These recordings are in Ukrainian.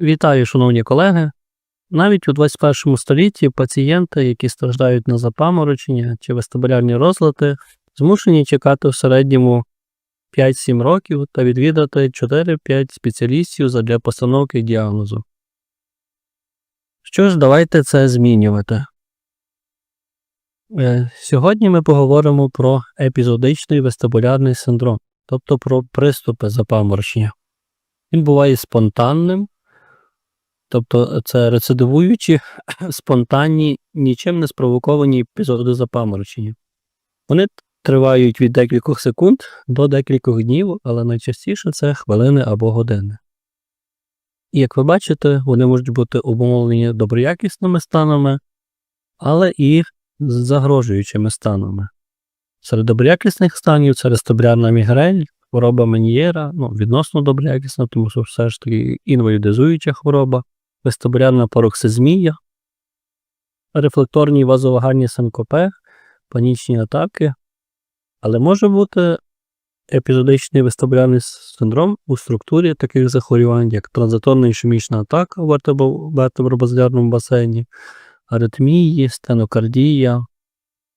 Вітаю, шановні колеги. Навіть у 21 столітті пацієнти, які страждають на запаморочення чи вестибулярні розлади, змушені чекати в середньому 5-7 років та відвідати 4-5 спеціалістів задля постановки діагнозу. Що ж, давайте це змінювати. Е, Сьогодні ми поговоримо про епізодичний вестибулярний синдром, тобто про приступи запаморочення. Він буває спонтанним, тобто це рецидивуючі, спонтанні, нічим не спровоковані епізоди запаморочення. Вони тривають від декількох секунд до декількох днів, але найчастіше це хвилини або години. І як ви бачите, вони можуть бути обумовлені доброякісними станами, але і загрожуючими станами. Серед доброякісних станів це рестабулярна мігрень, хвороба Мен'єра, ну, відносно доброякісна, тому що все ж таки інвалідизуюча хвороба, вестибулярна пароксизмія, рефлекторні вазовагальні синкопе, панічні атаки, але може бути епізодичний вестибулярний синдром у структурі таких захворювань, як транзиторна ішемічна атака в вертебробазилярному басейні, аритмії, стенокардія,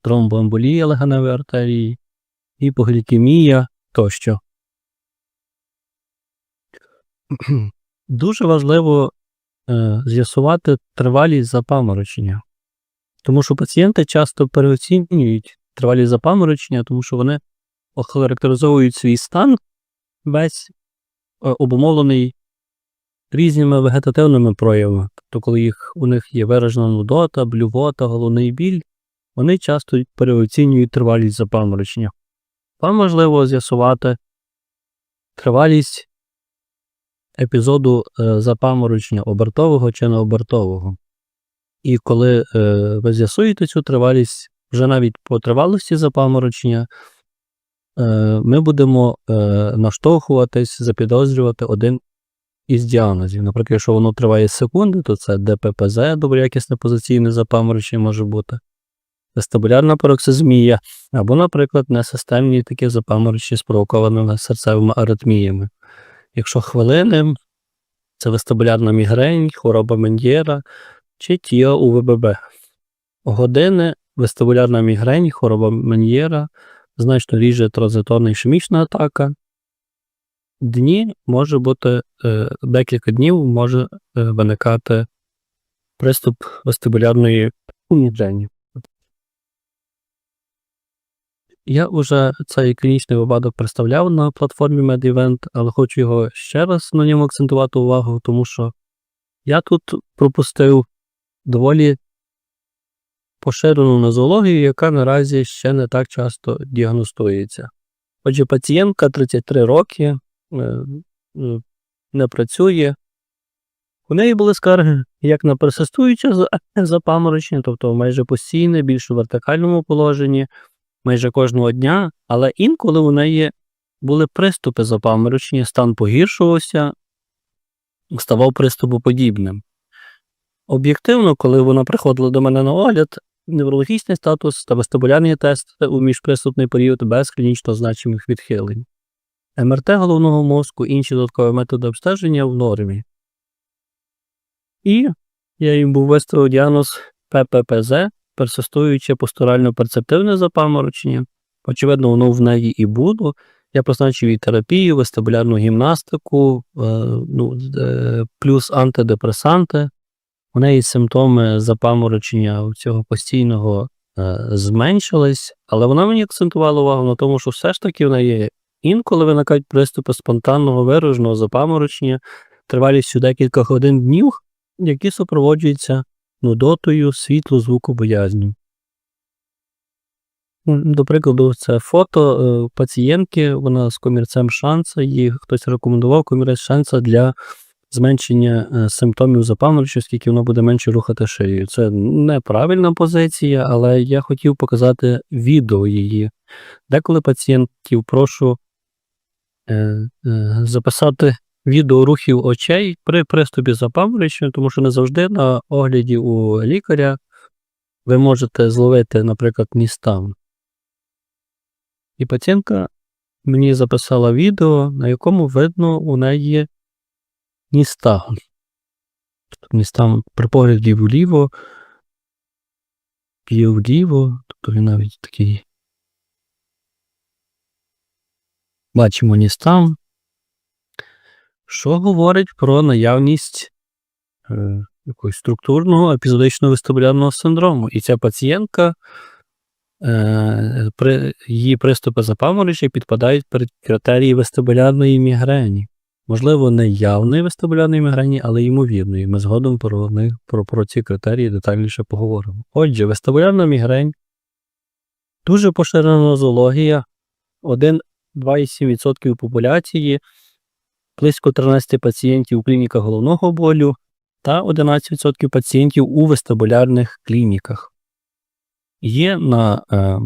тромбоемболія легеневої артерії, гіпоглікемія тощо. Дуже важливо з'ясувати тривалість запаморочення, тому що пацієнти часто переоцінюють тривалість запаморочення, тому що вони охарактеризовують свій стан весь е, обумовлений різними вегетативними проявами. Тобто, коли їх, у них є виражена нудота, блювота, головний біль, вони часто переоцінюють тривалість запаморочення. Вам важливо з'ясувати тривалість епізоду е, запаморочення обертового чи необертового. І коли е, ви з'ясуєте цю тривалість, вже навіть по тривалості запаморочення, е, ми будемо наштовхуватись, запідозрювати один із діагнозів. Наприклад, якщо воно триває секунди, то це ДППЗ, доброякісне позиційне запаморочення може бути, вестибулярна пароксизмія, або, наприклад, несистемні такі запаморочення спровокованими серцевими аритміями. Якщо хвилини, це вестибулярна мігрень, хвороба Мендєра чи тіа УВББ. Години вестибулярна мігрень, хвороба Мен'єра, значно ріже транзиторна ішемічна атака. Дні може бути е, декілька днів може е, виникати приступ вестибулярної мігрені. Я вже цей клінічний випадок представляв на платформі MedEvent, але хочу його ще раз на ньому акцентувати увагу, тому що я тут пропустив доволі поширену нозологію, яка наразі ще не так часто діагностується. Отже, пацієнтка 33 роки е, не працює. У неї були скарги як на персистуюче запаморочення, тобто майже постійне, більш у вертикальному положенні майже кожного дня, але інколи у неї були приступи запаморочення, стан погіршувався, ставав приступоподібним. Об'єктивно, коли вона приходила до мене на огляд, неврологічний статус та вестибулярні тести у міжприступний період без клінічно значимих відхилень. МРТ головного мозку, інші додаткові методи обстеження в нормі. І я їм був виставив діагноз ПППЗ персистуюче постурально-перцептивне запаморочення. Очевидно, воно в неї і було. Я призначив їй терапію, вестибулярну гімнастику, е, ну, е, плюс антидепресанти. У неї симптоми запаморочення цього постійного е, зменшились, але вона мені акцентувала увагу на тому, що все ж таки в неї інколи виникають приступи спонтанного вираженого запаморочення тривалістю декілька годин днів, які супроводжуються нудотою, світло, звуку, боязню. До прикладу, це фото е, пацієнтки, вона з комірцем шанса, їй хтось рекомендував комірець шанса для зменшення е, симптомів запаморочення, оскільки воно буде менше рухати шиєю. Це неправильна позиція, але я хотів показати відео її. Деколи пацієнтів прошу е, записати відео рухів очей при приступі запаморочення, тому що не завжди на огляді у лікаря ви можете зловити, наприклад, ністан. І пацієнтка мені записала відео, на якому видно у неї ністагм. Тобто містам при погляді вліво, п'є вліво, тобто він навіть такий. Бачимо ністам, що говорить про наявність е, якогось структурного епізодичного вестибулярного синдрому. І ця пацієнтка, е, при, її приступи запаморочі підпадають під критерії вестибулярної мігрені. Можливо, не явної вестибулярної мігрені, але ймовірної. Ми згодом про них про, про ці критерії детальніше поговоримо. Отже, вестибулярна мігрень дуже поширена нозологія. 1-2,7% популяції, близько 13 пацієнтів у клініках головного болю та 11% пацієнтів у вестибулярних клініках. Є на е,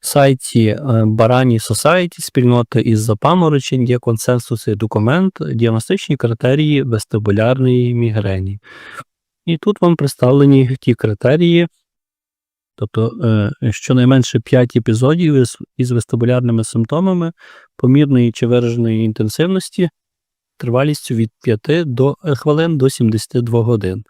сайті е, Barani Society спільноти із запаморочень, є консенсус і документ, діагностичні критерії вестибулярної мігрені. І тут вам представлені ті критерії, тобто е, щонайменше 5 епізодів із, із вестибулярними симптомами помірної чи вираженої інтенсивності тривалістю від 5 до, е, хвилин до 72 годин.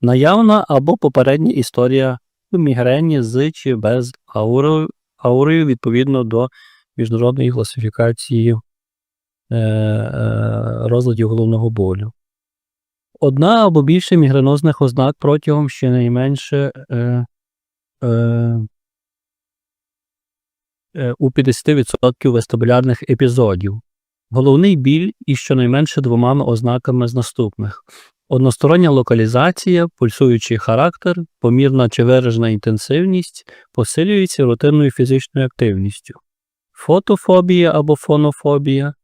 Наявна або попередня історія мігрені з чи без аурою, аурою відповідно до міжнародної класифікації е, е, розладів головного болю. Одна або більше мігренозних ознак протягом щонайменше е, е, е, у 50% вестибулярних епізодів. Головний біль із щонайменше двома ознаками з наступних: одностороння локалізація, пульсуючий характер, помірна чи виражена інтенсивність, посилюється рутинною фізичною активністю, фотофобія або фонофобія,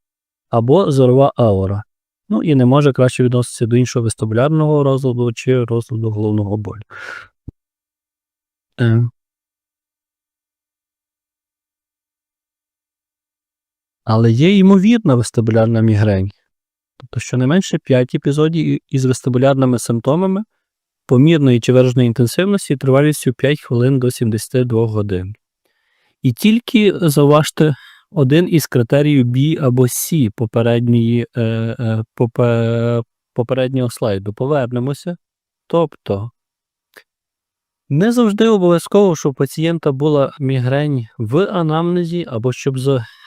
або зорова аура. Ну і не може краще відноситися до іншого вестибулярного розладу чи розладу головного болю. Але є ймовірна вестибулярна мігрень, тобто щонайменше 5 епізодів із вестибулярними симптомами помірної чи вираженої інтенсивності тривалістю 5 хвилин до 72 годин. І тільки зауважте один із критеріїв B або C попередньої, е, е, попереднього слайду. Повернемося. Тобто не завжди обов'язково, щоб у пацієнта була мігрень в анамнезі, або щоб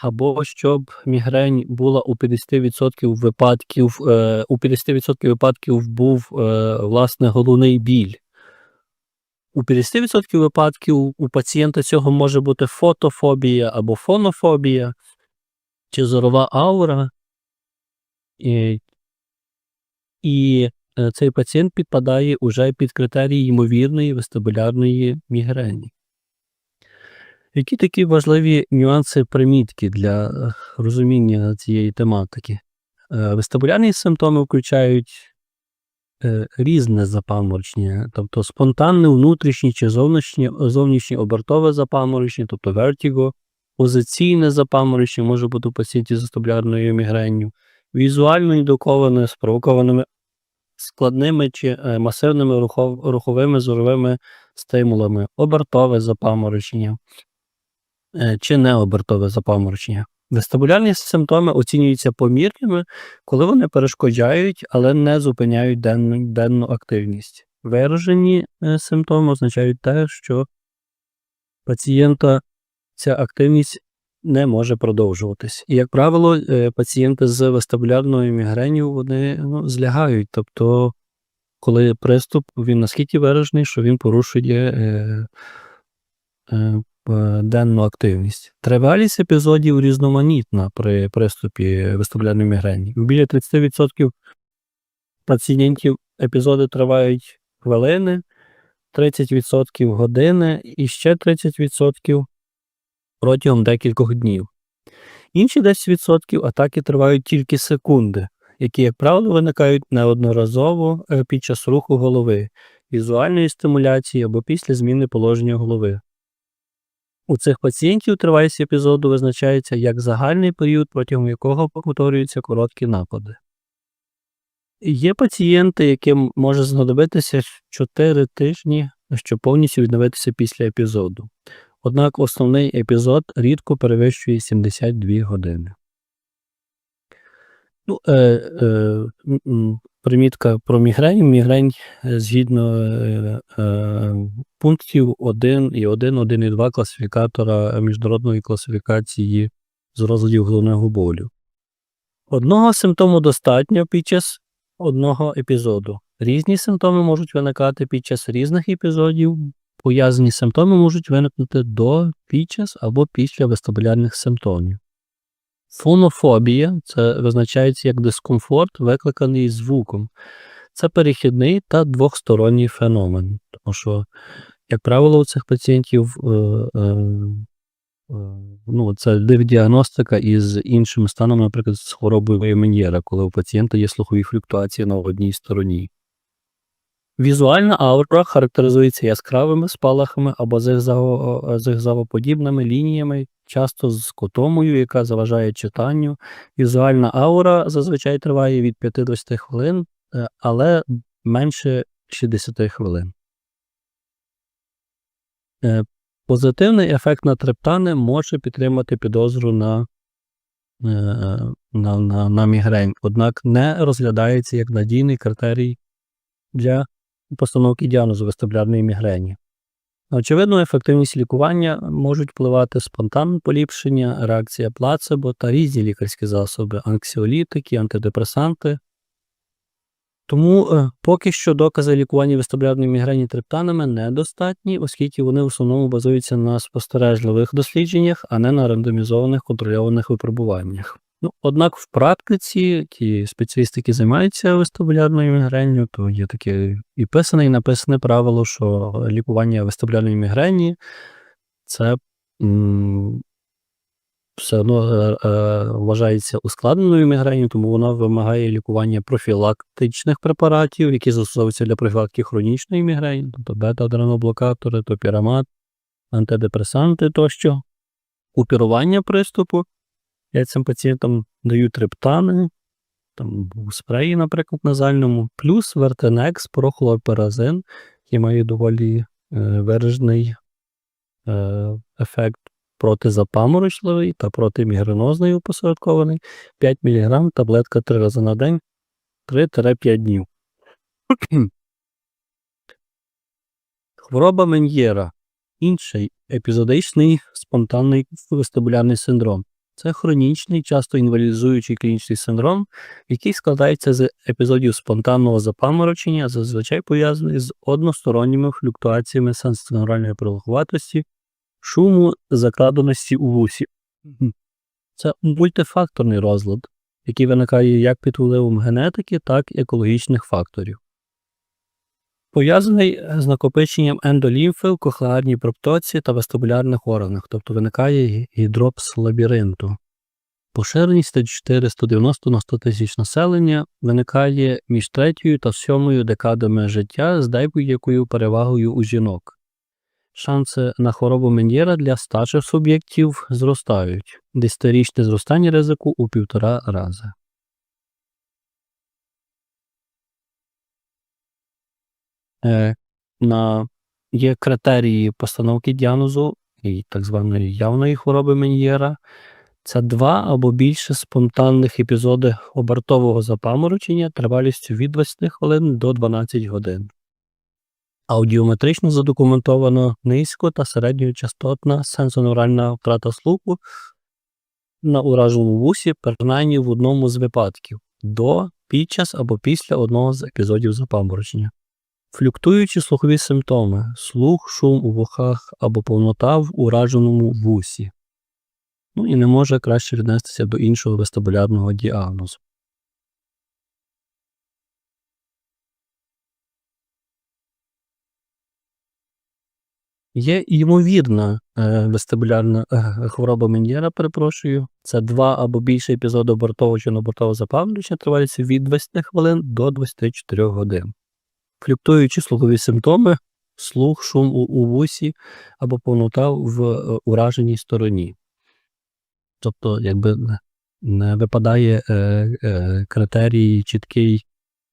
або щоб мігрень була у 50% випадків, е, у 50% випадків був е, власне головний біль. У 50% випадків у пацієнта цього може бути фотофобія або фонофобія, чи зорова аура. І, і цей пацієнт підпадає уже під критерії ймовірної вестибулярної мігрені. Які такі важливі нюанси примітки для е, розуміння цієї тематики? Е, вестибулярні симптоми включають різне запаморочення, тобто спонтанне внутрішнє чи зовнішнє, зовнішнє обертове запаморочення, тобто вертіго, позиційне запаморочення може бути у пацієнті з вестибулярною мігренню, візуально індуковане, спровокованими складними чи е, масивними рухов, руховими зоровими стимулами, обертове запаморочення е, чи необертове запаморочення. Вестибулярні симптоми оцінюються помірними, коли вони перешкоджають, але не зупиняють денну, денну активність. Виражені е, симптоми означають те, що пацієнта ця активність не може продовжуватись. І, як правило, е, пацієнти з вестибулярною мігренью вони ну, злягають. Тобто, коли приступ, він наскільки виражений, що він порушує е, е, денну активність. Тривалість епізодів різноманітна при приступі вестибулярної мігрені. Біля 30% пацієнтів епізоди тривають хвилини, 30% години і ще 30% протягом декількох днів. Інші 10% атаки тривають тільки секунди, які, як правило, виникають неодноразово е, під час руху голови, візуальної стимуляції або після зміни положення голови. У цих пацієнтів тривалість епізоду визначається як загальний період, протягом якого повторюються короткі напади. Є пацієнти, яким може знадобитися 4 тижні, щоб повністю відновитися після епізоду. Однак основний епізод рідко перевищує 72 години. Ну, е, е, примітка про мігрень. Мігрень е, згідно е, е, пунктів 1 і 1, 1 і 2 класифікатора міжнародної класифікації з розладів головного болю. Одного симптому достатньо під час одного епізоду. Різні симптоми можуть виникати під час різних епізодів. Пов'язані симптоми можуть виникнути до, під час або після вестибулярних симптомів. Фонофобія це визначається як дискомфорт, викликаний звуком. Це перехідний та двохсторонній феномен. Тому що, як правило, у цих пацієнтів е, е, е, ну, це діагностика із іншим станом, наприклад, з хворобою Мен'єра, коли у пацієнта є слухові флюктуації на одній стороні. Візуальна аура характеризується яскравими спалахами або зигзаго- зигзагоподібними лініями, часто з котомою, яка заважає читанню. Візуальна аура зазвичай триває від 5 до 10 хвилин, е, але менше 60 хвилин. Е, Позитивний ефект на трептани може підтримати підозру на, е, на, на, на мігрень, однак не розглядається як надійний критерій для постановки діагнозу вестибулярної мігрені. На очевидну ефективність лікування можуть впливати спонтанне поліпшення, реакція плацебо та різні лікарські засоби, анксіолітики, антидепресанти. Тому е, поки що докази лікування вестибулярної мігрені триптанами недостатні, оскільки вони в основному базуються на спостережливих дослідженнях, а не на рандомізованих контрольованих випробуваннях. Ну, однак в практиці ті спеціалісти, які займаються вестибулярною мігренню, то є таке і писане, і написане правило, що лікування вестибулярної мігрені це м, все одно е, е, вважається ускладненою мігренью, тому вона вимагає лікування профілактичних препаратів, які застосовуються для профілактики хронічної мігрені, тобто бета-адреноблокатори, топірамат, антидепресанти тощо, купірування приступу. Я цим пацієнтам даю триптани, там спреї, наприклад, назальному, плюс вертенекс, прохлорперазин, який має доволі е, виражений е, ефект протизапаморочливий та протимігренозний опосередкований. 5 мг таблетка 3 рази на день 3-5 днів. Хвороба Мен'єра. Інший епізодичний спонтанний вестибулярний синдром. Це хронічний, часто інвалідизуючий клінічний синдром, який складається з епізодів спонтанного запаморочення, зазвичай пов'язаний з односторонніми флюктуаціями сенсоноральної прилуховатості, шуму, закладеності у вусі. Це мультифакторний розлад, який виникає як під впливом генетики, так і екологічних факторів. Пов'язаний з накопиченням ендолімфи в кохлеарній проптоці та вестибулярних органах, тобто виникає гідропс лабіринту. Поширеність 490 на 100 тисяч населення виникає між третьою та сьомою декадами життя з деякою перевагою у жінок. Шанси на хворобу Мен'єра для старших суб'єктів зростають. Десятирічне зростання ризику у півтора рази. На, є критерії постановки діагнозу і так званої явної хвороби Мен'єра. Це два або більше спонтанних епізоди обертового запаморочення тривалістю від 20 хвилин до 12 годин. Аудіометрично задокументовано низько та середньочастотна сенсоневральна втрата слуху на ураженому вусі, принаймні в одному з випадків до, під час або після одного з епізодів запаморочення. Флюктуючі слухові симптоми слух, шум у вухах або повнота в ураженому вусі. Ну і не може краще віднестися до іншого вестибулярного діагнозу. Є ймовірна е, вестибулярна е, хвороба Мен'єра, перепрошую. Це два або більше епізоди обортового чи небортового запаморочення тривалістю від 20 хвилин до 24 годин. Флюктуючі слухові симптоми, слух, шум у, у вусі або повнота в е, ураженій стороні. Тобто, якби не- випадає е, е, критерій чіткий,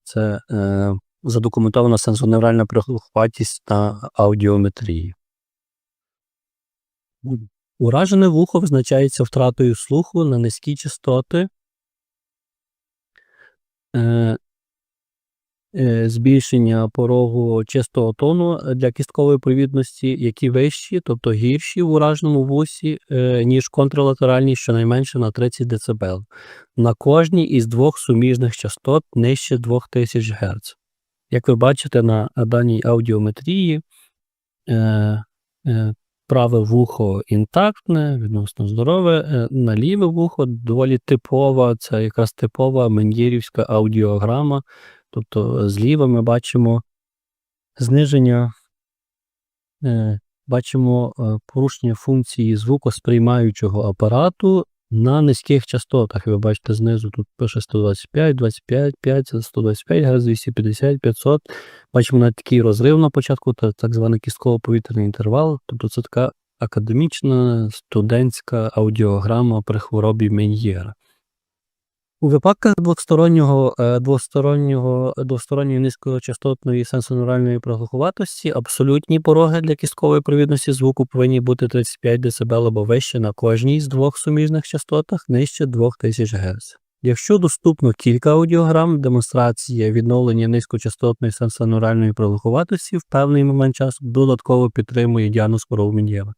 це е, задокументована сенсоневральна прихватість та аудіометрії. Уражене вухо визначається втратою слуху на низькі частоти е, збільшення порогу чистого тону для кісткової провідності, які вищі, тобто гірші в ураженому вусі, е, ніж контралатеральні, щонайменше на 30 дБ. На кожній із двох суміжних частот нижче 2000 Гц. Як ви бачите на даній аудіометрії, е, е, праве вухо інтактне, відносно здорове, е, на ліве вухо доволі типова, це якраз типова мен'єрівська аудіограма. Тобто зліва ми бачимо зниження, е, бачимо е, порушення функції звукосприймаючого апарату на низьких частотах. Ви бачите, знизу тут пише 125, 25, 5, 125 Гц, 250, 500. Бачимо навіть такий розрив на початку, так званий кістково-повітряний інтервал. Тобто це така академічна студентська аудіограма при хворобі Мен'єра. У випадках двостороннього, е, двостороннього, двосторонньої низькочастотної сенсонуральної проглухуватості абсолютні пороги для кісткової провідності звуку повинні бути 35 дБ або вище на кожній з двох суміжних частотах нижче 2000 Гц. Якщо доступно кілька аудіограм, демонстрація відновлення низькочастотної сенсонуральної проглухуватості в певний момент часу додатково підтримує діагноз хвороби Мен'єра.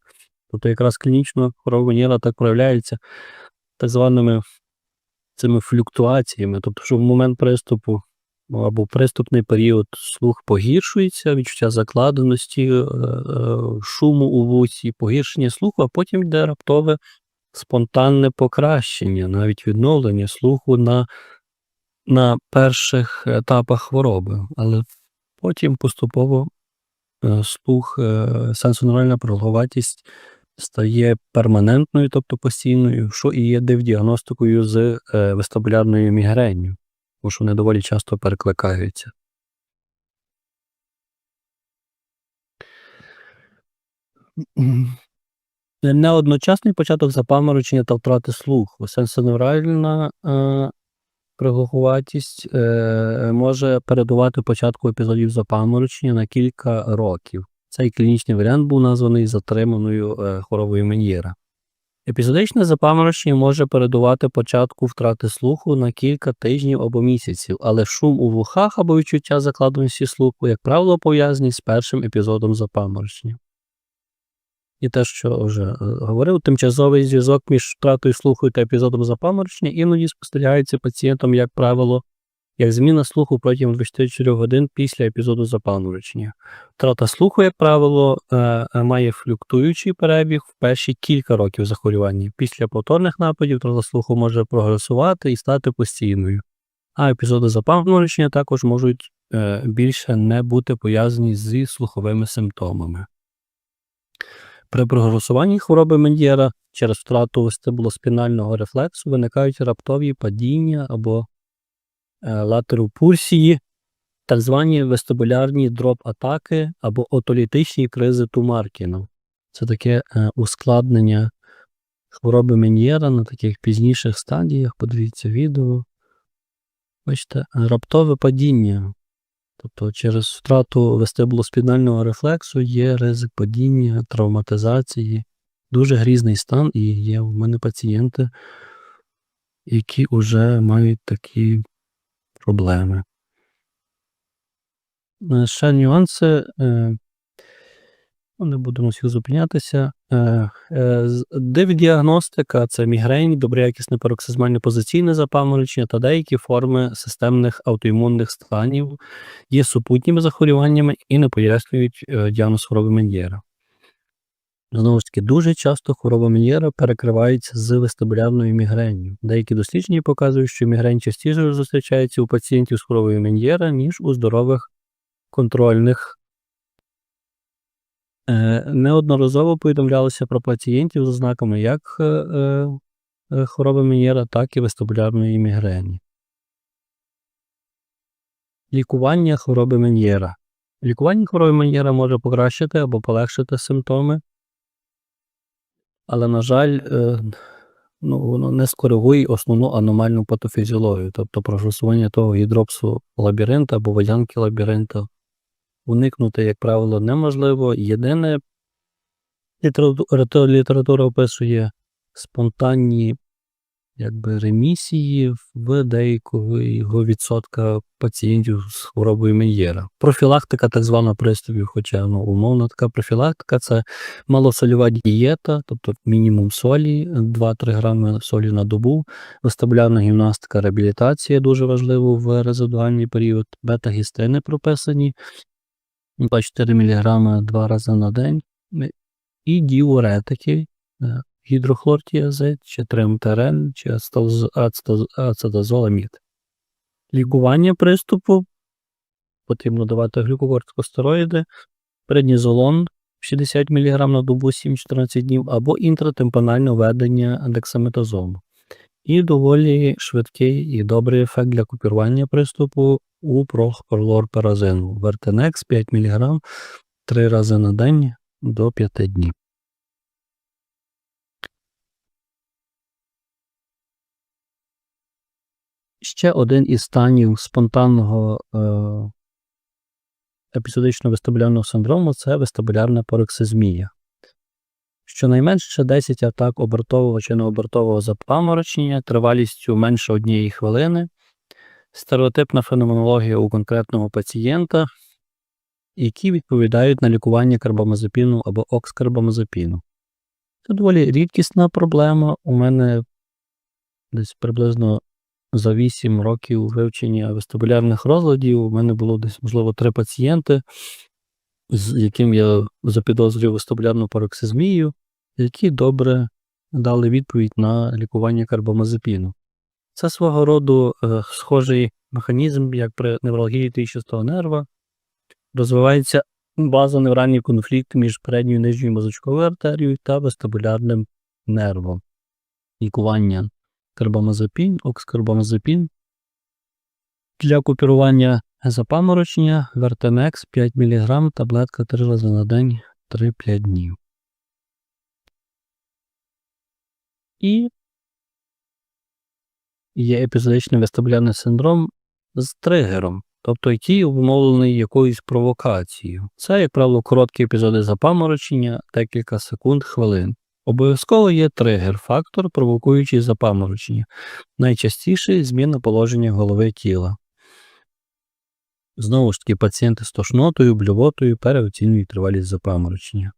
Тобто якраз клінічно хвороба Мен'єра так проявляється так званими цими флюктуаціями. Тобто, що в момент приступу ну, або приступний період слух погіршується, відчуття закладеності, е, е, шуму у вусі, погіршення слуху, а потім йде раптове спонтанне покращення, навіть відновлення слуху на, на перших етапах хвороби. Але потім поступово е, слух, сенсонуральна пролговатість стає перманентною, тобто постійною, що і є дивдіагностикою з е, вестибулярною мігренню, тому що вони доволі часто перекликаються. Неодночасний початок запаморочення та втрати слуху. Сенсонуральна е, приглухуватість е, може передувати початку епізодів запаморочення на кілька років. Цей клінічний варіант був названий затриманою е, хворобою Мен'єра. Епізодичне запаморочення може передувати початку втрати слуху на кілька тижнів або місяців, але шум у вухах або відчуття закладеності слуху, як правило, пов'язані з першим епізодом запаморочення. І те, що вже е, говорив, тимчасовий зв'язок між втратою слуху та епізодом запаморочення іноді спостерігається пацієнтом, як правило, як зміна слуху протягом 24 годин після епізоду запаморочення. Втрата слуху, як правило, е, е, має флюктуючий перебіг в перші кілька років захворювання. Після повторних нападів втрата слуху може прогресувати і стати постійною. А епізоди запаморочення також можуть е, більше не бути пов'язані зі слуховими симптомами. При прогресуванні хвороби Мендєра через втрату вестибулоспінального рефлексу виникають раптові падіння або Е, латеропульсії, так звані вестибулярні дроп-атаки або отолітичні кризи Тумаркіна. Це таке е, ускладнення хвороби Мен'єра на таких пізніших стадіях. Подивіться відео. Бачите, раптове падіння. Тобто через втрату вестибулоспінального рефлексу є ризик падіння, травматизації. Дуже грізний стан, і є в мене пацієнти, які вже мають такі проблеми. Е, ще нюанси. Е, не будемо всіх зупинятися. Е, Дивдіагностика це мігрень, доброякісне пароксизмальне позиційне запаморочення та деякі форми системних аутоімунних станів є супутніми захворюваннями і не пояснюють діагноз хвороби Мен'єра. Знову ж таки, дуже часто хвороба Мен'єра перекривається з вестибулярною мігренню. Деякі дослідження показують, що мігрень частіше зустрічається у пацієнтів з хворобою Мен'єра, ніж у здорових контрольних. Е, неодноразово повідомлялося про пацієнтів з ознаками як е, е, хвороби Мен'єра, так і вестибулярної мігрені. Лікування хвороби Мен'єра. Лікування хвороби Мен'єра може покращити або полегшити симптоми але, на жаль, е, ну, воно не скоригує основну аномальну патофізіологію, тобто прогресування того гідропсу лабіринта або водянки лабіринта. Уникнути, як правило, неможливо. Єдине, література описує спонтанні якби ремісії в деякого відсотка пацієнтів з хворобою Мен'єра. Профілактика так звана приступів, хоча ну, умовно така профілактика це малосольова дієта, тобто мінімум солі, 2-3 грами солі на добу, вестибулярна гімнастика, реабілітація дуже важливо в резидуальний період, бета-гістини прописані 24 мг два рази на день, і діуретики, е, гідрохлортіазид, чи тримтерен, чи ацетазоламід. Лікування приступу потрібно давати глюкокортикостероїди, преднізолон 60 мг на добу 7-14 днів або інтратемпональне введення дексаметазону. І доволі швидкий і добрий ефект для купірування приступу у прохлорперазину. Вертенекс 5 мг 3 рази на день до 5 днів. Ще один із станів спонтанного е, епізодичного вестибулярного синдрому це вестибулярна пароксизмія. Щонайменше 10 атак обертового чи необертового запаморочення тривалістю менше однієї хвилини, стереотипна феноменологія у конкретного пацієнта, які відповідають на лікування карбамазепіну або окскарбамазепіну. Це доволі рідкісна проблема. У мене десь приблизно за 8 років вивчення вестибулярних розладів у мене було десь, можливо, три пацієнти, з яким я запідозрював вестибулярну пароксизмію, які добре дали відповідь на лікування карбамазепіну. Це свого роду е, схожий механізм, як при невралгії трійчастого нерва. Розвивається базоневральний конфлікт між передньою і нижньою мозочковою артерією та вестибулярним нервом. Лікування карбамазепін, окскарбамазепін. Для купірування запаморочення Вертенекс 5 мг, таблетка 3 рази на день 3-5 днів. І є епізодичний вестибулярний синдром з тригером, тобто який обумовлений якоюсь провокацією. Це, як правило, короткі епізоди запаморочення, декілька секунд, хвилин. Обов'язково є тригер, фактор, провокуючий запаморочення. Найчастіше зміна положення голови тіла. Знову ж таки, пацієнти з тошнотою, блювотою переоцінюють тривалість запаморочення.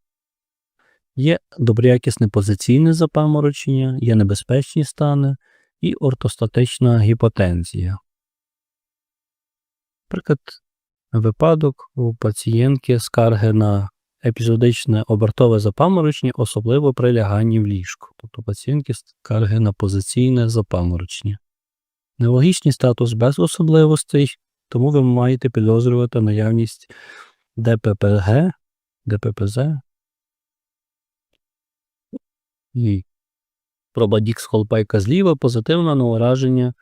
Є доброякісне позиційне запаморочення, є небезпечні стани і ортостатична гіпотензія. Наприклад, випадок у пацієнтки скарги на епізодичне обертове запаморочення, особливо при ляганні в ліжку, тобто пацієнтки скарги на позиційне запаморочення. Нелогічний статус без особливостей, тому ви маєте підозрювати наявність ДППГ, ДППЗ і пробадікс холпайка зліва позитивне на ураження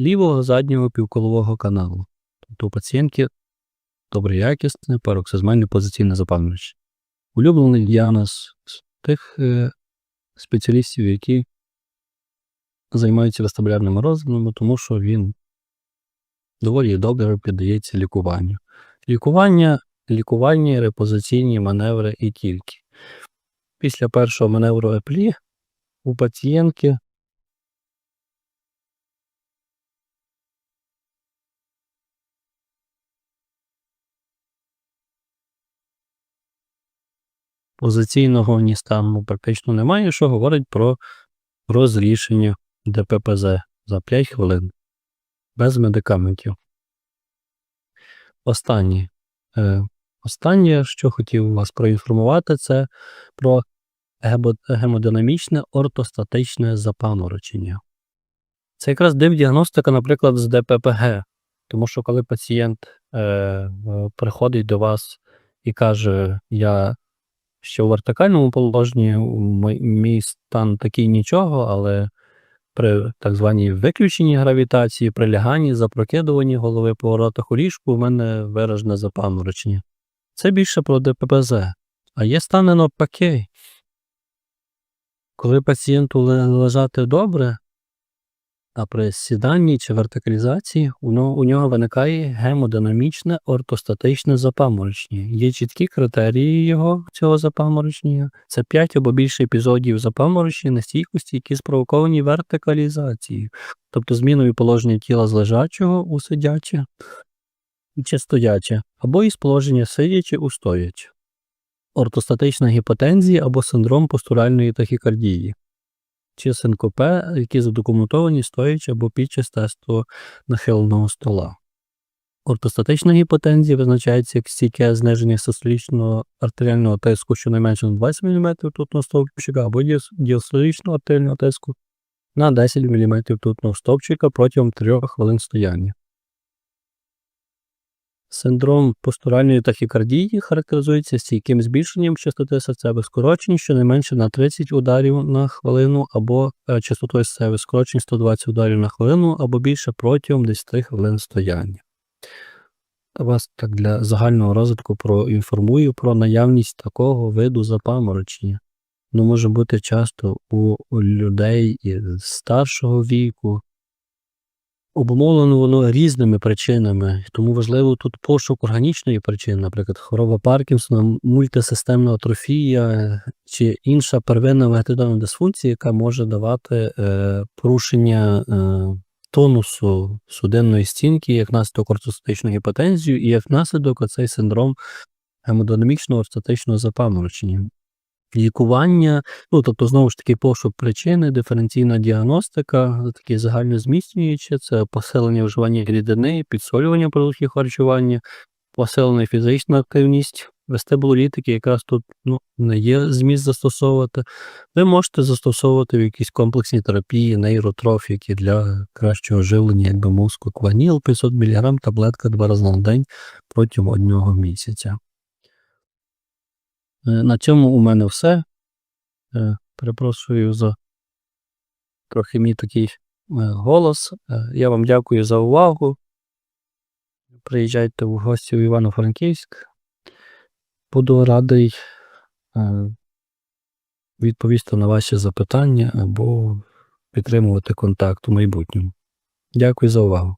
лівого заднього півколового каналу. Тобто у пацієнтки доброякісне пароксизмальне позиційне запаморочення. Улюблений діагноз тих е, спеціалістів, які займаються вестибулярними розладами, тому що він доволі добре піддається лікуванню. Лікування, лікувальні репозиційні маневри і тільки. Після першого маневру еплі у пацієнтки позиційного ні стану практично немає, що говорить про розрішення ДППЗ за 5 хвилин без медикаментів. Останнє, е, останнє, що хотів вас проінформувати, це про гемодинамічне ортостатичне запаморочення. Це якраз дивдіагностика, наприклад, з ДППГ. Тому що коли пацієнт е, е, приходить до вас і каже, я ще у вертикальному положенні, мій, стан такий нічого, але при так званій виключенні гравітації, при ляганні, запрокидуванні голови поворотах у ліжку, у мене виражене запаморочення. Це більше про ДППЗ. А є стани навпаки. Коли пацієнту лежати добре, А при сіданні чи вертикалізації у, нього виникає гемодинамічне ортостатичне запаморочення. Є чіткі критерії його цього запаморочення. Це 5 або більше епізодів запаморочення на стійкості, які спровоковані вертикалізацією, тобто зміною положення тіла з лежачого у сидяче чи стояче, або із положення сидячи у стояче. Ортостатична гіпотензія або синдром постуральної тахікардії чи синкопе, які задокументовані стоячи або під час тесту нахиленого стола. Ортостатична гіпотензія визначається як стійке зниження систолічного артеріального тиску щонайменше на 20 мм тутного стовпчика або діас- діастолічного артеріального тиску на 10 мм тутного стовпчика протягом 3 хвилин стояння. Синдром постуральної тахікардії характеризується стійким збільшенням частоти серцевих скорочень щонайменше на 30 ударів на хвилину або е, частотою серцевих скорочень 120 ударів на хвилину або більше протягом 10 хвилин стояння. Вас так для загального розвитку проінформую про наявність такого виду запаморочення. Ну, може бути часто у, людей старшого віку, Обумовлено воно різними причинами, тому важливо тут пошук органічної причини, наприклад, хвороба Паркінсона, мультисистемна атрофія чи інша первинна вегетативна дисфункція, яка може давати е, порушення е, тонусу судинної стінки як наслідок ортостатичної гіпотензії і як наслідок оцей синдром гемодинамічного ортостатичного запаморочення. Лікування, ну тобто знову ж таки пошук причини, диференційна діагностика, такі загальнозміцнюючі, це посилення вживання рідини, підсолювання продуктів харчування, посилена фізична активність, вестибулолітики, якраз тут ну, не є зміст застосовувати. Ви можете застосовувати в якісь комплексні терапії, нейротрофіки для кращого живлення, якби мозку, кваніл 500 мг, таблетка два рази на день протягом одного місяця. Е, На цьому у мене все. Е, Перепрошую за трохи мій такий е, голос. Я вам дякую за увагу. Приїжджайте в гості в Івано-Франківськ. Буду радий відповісти на ваші запитання або підтримувати контакт у майбутньому. Дякую за увагу.